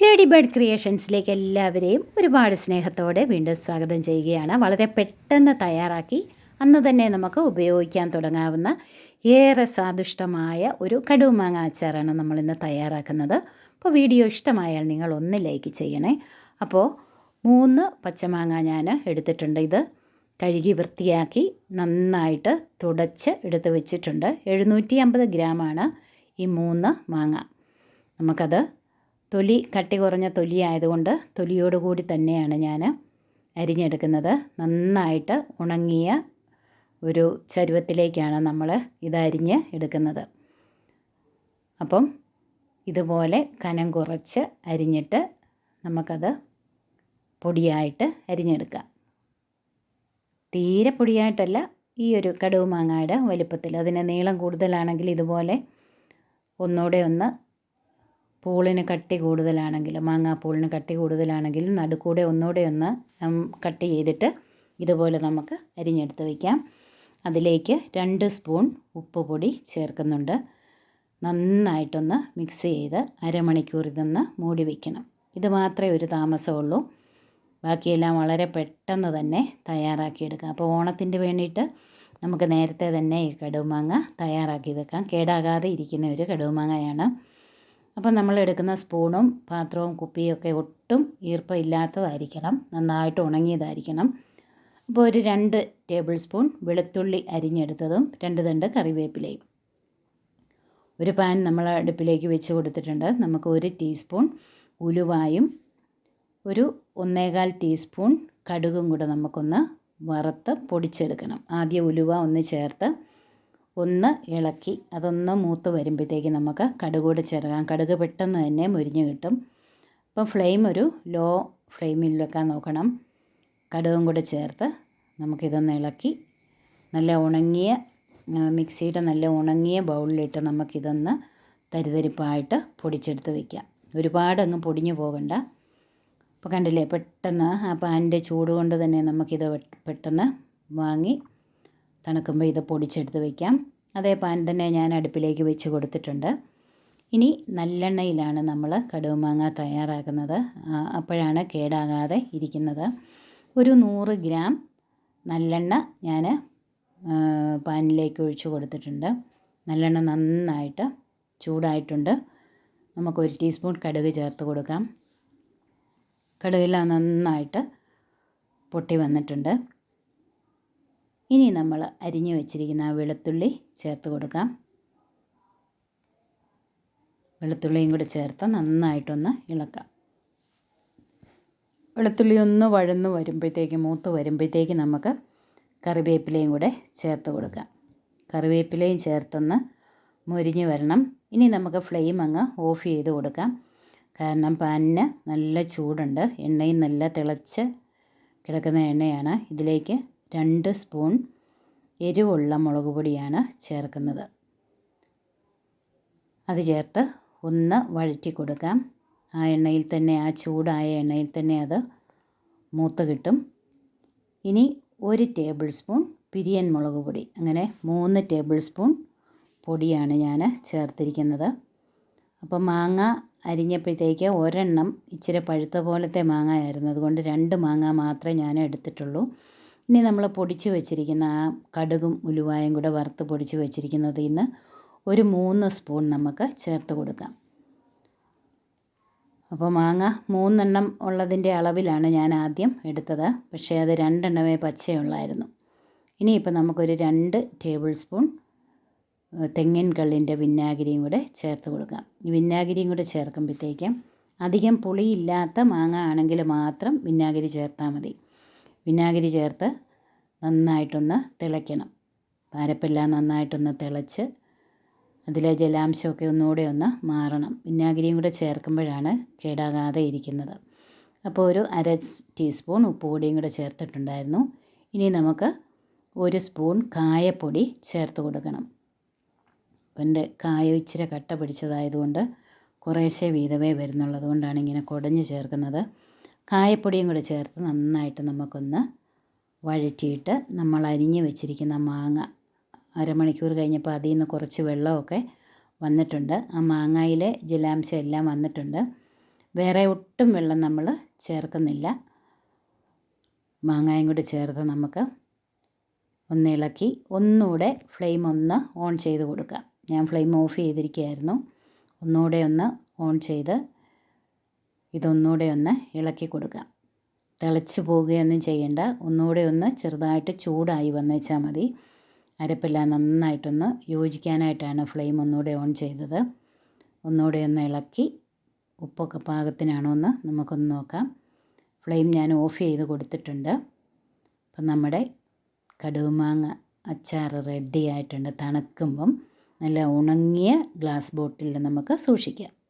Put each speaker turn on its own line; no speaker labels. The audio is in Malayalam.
ലേഡി ബേർഡ് ക്രിയേഷൻസിലേക്ക് എല്ലാവരെയും ഒരുപാട് സ്നേഹത്തോടെ വീണ്ടും സ്വാഗതം ചെയ്യുകയാണ്. വളരെ പെട്ടെന്ന് തയ്യാറാക്കി അന്ന് തന്നെ നമുക്ക് ഉപയോഗിക്കാൻ തുടങ്ങാവുന്ന ഏറെ സ്വാദിഷ്ടമായ ഒരു കടുമാങ്ങ അച്ചാറാണ് നമ്മളിന്ന് തയ്യാറാക്കുന്നത്. അപ്പോൾ വീഡിയോ ഇഷ്ടമായാൽ നിങ്ങൾ ഒന്ന് ലൈക്ക് ചെയ്യണേ. അപ്പോൾ മൂന്ന് പച്ചമാങ്ങ ഞാൻ എടുത്തിട്ടുണ്ട്. ഇത് കഴുകി വൃത്തിയാക്കി നന്നായിട്ട് തുടച്ച് എടുത്ത് വെച്ചിട്ടുണ്ട്. എഴുന്നൂറ്റി അമ്പത് ഗ്രാമാണ് ഈ മൂന്ന് മാങ്ങ. നമുക്കത് തൊലി കട്ടി കുറഞ്ഞ തൊലി ആയതുകൊണ്ട് തൊലിയോട് കൂടി തന്നെയാണ് ഞാൻ അരിഞ്ഞെടുക്കുന്നത്. നന്നായിട്ട് ഉണങ്ങിയ ഒരു ചരുവത്തിലേക്കാണ് നമ്മൾ ഇത് അരിഞ്ഞ് എടുക്കുന്നത്. അപ്പം ഇതുപോലെ കനം കുറച്ച് അരിഞ്ഞിട്ട് നമുക്കത് പൊടിയായിട്ട് അരിഞ്ഞെടുക്കാം. തീരെ പൊടിയായിട്ടല്ല ഈ ഒരു കടുവ് മാങ്ങയുടെ വലിപ്പത്തിൽ. അതിന് നീളം കൂടുതലാണെങ്കിൽ ഇതുപോലെ ഒന്നുകൂടെ ഒന്ന് പൂളിന് കട്ടി കൂടുതലാണെങ്കിൽ മാങ്ങാപ്പൂളിന് കട്ടി കൂടുതലാണെങ്കിൽ നടുക്കൂടെ ഒന്നുകൂടെ ഒന്ന് കട്ട് ചെയ്തിട്ട് ഇതുപോലെ നമുക്ക് അരിഞ്ഞെടുത്ത് വയ്ക്കാം അതിലേക്ക് രണ്ട് സ്പൂൺ ഉപ്പ് പൊടി ചേർക്കുന്നുണ്ട്. നന്നായിട്ടൊന്ന് മിക്സ് ചെയ്ത് അരമണിക്കൂർ ഇതൊന്ന് മൂടി വയ്ക്കണം ഇത് മാത്രമേ ഒരു താമസമുള്ളൂ. ബാക്കിയെല്ലാം വളരെ പെട്ടെന്ന് തന്നെ തയ്യാറാക്കിയെടുക്കാം. അപ്പോൾ ഓണത്തിന് വേണ്ടിയിട്ട് നമുക്ക് നേരത്തെ തന്നെ ഈ കടുമാങ്ങ തയ്യാറാക്കി വെക്കാം. കേടാകാതെ ഇരിക്കുന്ന ഒരു കടുമാങ്ങയാണ്. അപ്പം നമ്മൾ എടുക്കുന്ന സ്പൂണും പാത്രവും കുപ്പിയൊക്കെ ഒട്ടും ഈർപ്പം ഇല്ലാത്തതായിരിക്കണം നന്നായിട്ട് ഉണങ്ങിയതായിരിക്കണം. അപ്പോൾ ഒരു രണ്ട് ടേബിൾ സ്പൂൺ വെളുത്തുള്ളി അരിഞ്ഞെടുത്തതും രണ്ട് തണ്ട് കറിവേപ്പിലയും. ഒരു പാൻ നമ്മൾ അടുപ്പിലേക്ക് വെച്ച് കൊടുത്തിട്ടുണ്ട്. നമുക്ക് ഒരു ടീസ്പൂൺ ഉലുവായും ഒരു ഒന്നേകാൽ ടീസ്പൂൺ കടുകും കൂടെ നമുക്കൊന്ന് വറുത്ത് പൊടിച്ചെടുക്കണം. ആദ്യം ഉലുവ ഒന്ന് ചേർത്ത് ഒന്ന് ഇളക്കി അതൊന്ന് മൂത്ത് വരുമ്പോഴത്തേക്ക് നമുക്ക് കടുക് കൂടെ ചേർക്കാം കടുക് പെട്ടെന്ന് തന്നെ മുരിഞ്ഞ് കിട്ടും. അപ്പം ഫ്ലെയിം ഒരു ലോ ഫ്ലെയിമിൽ വെക്കാൻ നോക്കണം. കടുകും കൂടെ ചേർത്ത് നമുക്കിതൊന്ന് ഇളക്കി നല്ല ഉണങ്ങിയ മിക്സിയുടെ നല്ല ഉണങ്ങിയ ബൗളിലിട്ട് നമുക്കിതൊന്ന് തരിതരിപ്പായിട്ട് പൊടിച്ചെടുത്ത് വയ്ക്കാം ഒരുപാട് അങ്ങ് പൊടിഞ്ഞു പോകണ്ട. അപ്പോൾ കണ്ടില്ലേ പെട്ടെന്ന് ആ പാനിന്റെ ചൂട് കൊണ്ട് തന്നെ നമുക്കിത് പെട്ടെന്ന് വാങ്ങി തണുക്കുമ്പോൾ ഇത് പൊടിച്ചെടുത്ത് വയ്ക്കാം അതേ പാൻ തന്നെ ഞാൻ അടുപ്പിലേക്ക് വെച്ച് കൊടുത്തിട്ടുണ്ട്. ഇനി നല്ലെണ്ണയിലാണ് നമ്മൾ കടുമാങ്ങ തയ്യാറാക്കുന്നത്. അപ്പോഴാണ് കേടാകാതെ ഇരിക്കുന്നത്. ഒരു നൂറ് ഗ്രാം നല്ലെണ്ണ ഞാൻ പാനിലേക്ക് ഒഴിച്ചു കൊടുത്തിട്ടുണ്ട്. നല്ലെണ്ണ നന്നായിട്ട് ചൂടായിട്ടുണ്ട്. നമുക്ക് ഒരു ടീസ്പൂൺ കടുക് ചേർത്ത് കൊടുക്കാം. കടുകെല്ലാം നന്നായിട്ട് പൊട്ടി വന്നിട്ടുണ്ട്. ഇനി നമ്മൾ അരിഞ്ഞു വെച്ചിരിക്കുന്ന ആ വെളുത്തുള്ളി ചേർത്ത് കൊടുക്കാം. വെളുത്തുള്ളിയും കൂടി ചേർത്ത് നന്നായിട്ടൊന്ന് ഇളക്കാം. വെളുത്തുള്ളി ഒന്ന് വഴന്ന് വരുമ്പോഴത്തേക്ക് മൂത്ത് വരുമ്പോഴത്തേക്ക് നമുക്ക് കറിവേപ്പിലയും കൂടെ ചേർത്ത് കൊടുക്കാം. കറിവേപ്പിലയും ചേർത്തൊന്ന് മുരിഞ്ഞ് വരണം. ഇനി നമുക്ക് ഫ്ലെയിം അങ്ങ് ഓഫ് ചെയ്ത് കൊടുക്കാം. കാരണം പാനിന് നല്ല ചൂടുണ്ട്. എണ്ണയും നല്ല തിളച്ച് കിടക്കുന്ന എണ്ണയാണ് ഇതിലേക്ക് രണ്ട് സ്പൂൺ എരിവുള്ള മുളക് പൊടിയാണ് ചേർക്കുന്നത്. അത് ചേർത്ത് ഒന്ന് വഴറ്റി കൊടുക്കാം. ആ എണ്ണയിൽ തന്നെ ആ ചൂടായ എണ്ണയിൽ തന്നെ അത് മൂത്ത് കിട്ടും. ഇനി ഒരു ടേബിൾ സ്പൂൺ പിരിയൻ മുളക് പൊടി. അങ്ങനെ മൂന്ന് ടേബിൾ സ്പൂൺ പൊടിയാണ് ഞാൻ ചേർത്തിരിക്കുന്നത്. അപ്പോൾ മാങ്ങ അരിഞ്ഞപ്പോഴത്തേക്ക് ഒരെണ്ണം ഇച്ചിരി പഴുത്ത പോലത്തെ മാങ്ങ ആയിരുന്നു അതുകൊണ്ട് രണ്ട് മാങ്ങ മാത്രമേ ഞാൻ എടുത്തിട്ടുള്ളൂ. ഇനി നമ്മൾ പൊടിച്ച് വെച്ചിരിക്കുന്ന ആ കടുകും ഉലുവായും കൂടെ വറുത്ത് പൊടിച്ച് വെച്ചിരിക്കുന്നതിൽ നിന്ന് ഒരു മൂന്ന് സ്പൂൺ നമുക്ക് ചേർത്ത് കൊടുക്കാം. അപ്പോൾ മാങ്ങ മൂന്നെണ്ണം ഉള്ളതിന്റെ അളവിലാണ് ഞാൻ ആദ്യം എടുത്തത്. പക്ഷേ അത് രണ്ടെണ്ണമേ പച്ചയുള്ളായിരുന്നു. ഇനിയിപ്പോൾ നമുക്കൊരു രണ്ട് ടേബിൾ സ്പൂൺ തെങ്ങിൻ കള്ളിന്റെ വിന്നാഗിരിയും കൂടെ ചേർത്ത് കൊടുക്കാം. ഈ വിനാഗിരിയും കൂടെ ചേർക്കുമ്പോഴത്തേക്കും അധികം പുളിയില്ലാത്ത മാങ്ങ ആണെങ്കിൽ മാത്രം വിന്നാഗിരി ചേർത്താൽ മതി. വിനാഗിരി ചേർത്ത് നന്നായിട്ടൊന്ന് തിളയ്ക്കണം. പാരപ്പെല്ലാം നന്നായിട്ടൊന്ന് തിളച്ച് അതിലെ ജലാംശമൊക്കെ ഒന്നുകൂടെ ഒന്ന് മാറണം. വിനാഗിരിയും കൂടെ ചേർക്കുമ്പോഴാണ് കേടാകാതെ ഇരിക്കുന്നത്. അപ്പോൾ ഒരു അര ടീസ്പൂൺ ഉപ്പുപൊടിയും കൂടെ ചേർത്തിട്ടുണ്ടായിരുന്നു. ഇനി നമുക്ക് ഒരു സ്പൂൺ കായപ്പൊടി ചേർത്ത് കൊടുക്കണം. എന്റെ കായ ഇച്ചിരി കട്ട പിടിച്ചതായതുകൊണ്ട് കുറേശ്ശെ വീതമേ വരുന്നുള്ളത് കൊണ്ടാണ് ഇങ്ങനെ കുടഞ്ഞ് ചേർക്കുന്നത്. കായപ്പൊടിയും കൂടെ ചേർത്ത് നന്നായിട്ട് നമുക്കൊന്ന് വഴറ്റിയിട്ട് നമ്മൾ അരിഞ്ഞ് വെച്ചിരിക്കുന്ന മാങ്ങ അരമണിക്കൂർ കഴിഞ്ഞപ്പോൾ അതിൽ നിന്ന് കുറച്ച് വെള്ളമൊക്കെ വന്നിട്ടുണ്ട്. ആ മാങ്ങയിലെ ജലാംശം എല്ലാം വന്നിട്ടുണ്ട്. വേറെ ഒട്ടും വെള്ളം നമ്മൾ ചേർക്കുന്നില്ല. മാങ്ങായും കൂടി ചേർത്ത് നമുക്ക് ഒന്ന് ഇളക്കി ഒന്നുകൂടെ ഫ്ലെയിം ഒന്ന് ഓൺ ചെയ്ത് കൊടുക്കാം. ഞാൻ ഫ്ലെയിം ഓഫ് ചെയ്തിരിക്കുകയായിരുന്നു. ഒന്നുകൂടെ ഒന്ന് ഓൺ ചെയ്ത് ഇതൊന്നുകൂടെ ഒന്ന് ഇളക്കി കൊടുക്കാം തിളച്ച് പോവുകയൊന്നും ചെയ്യേണ്ട. ഒന്നുകൂടെ ഒന്ന് ചെറുതായിട്ട് ചൂടായി വന്നുവെച്ചാൽ മതി. അരപ്പെല്ലാം നന്നായിട്ടൊന്ന് യോജിക്കാനായിട്ടാണ് ഫ്ലെയിം ഒന്നുകൂടെ ഓൺ ചെയ്തത്. ഒന്നുകൂടെ ഒന്ന് ഇളക്കി ഉപ്പൊക്കെ പാകത്തിനാണോ എന്ന് നമുക്കൊന്ന് നോക്കാം. ഫ്ലെയിം ഞാൻ ഓഫ് ചെയ്ത് കൊടുത്തിട്ടുണ്ട്. അപ്പം നമ്മുടെ കടുമാങ്ങ അച്ചാർ റെഡി ആയിട്ടുണ്ട്. തണുക്കുമ്പം നല്ല ഉണങ്ങിയ ഗ്ലാസ് ബോട്ടിലിൽ നമുക്ക് സൂക്ഷിക്കാം.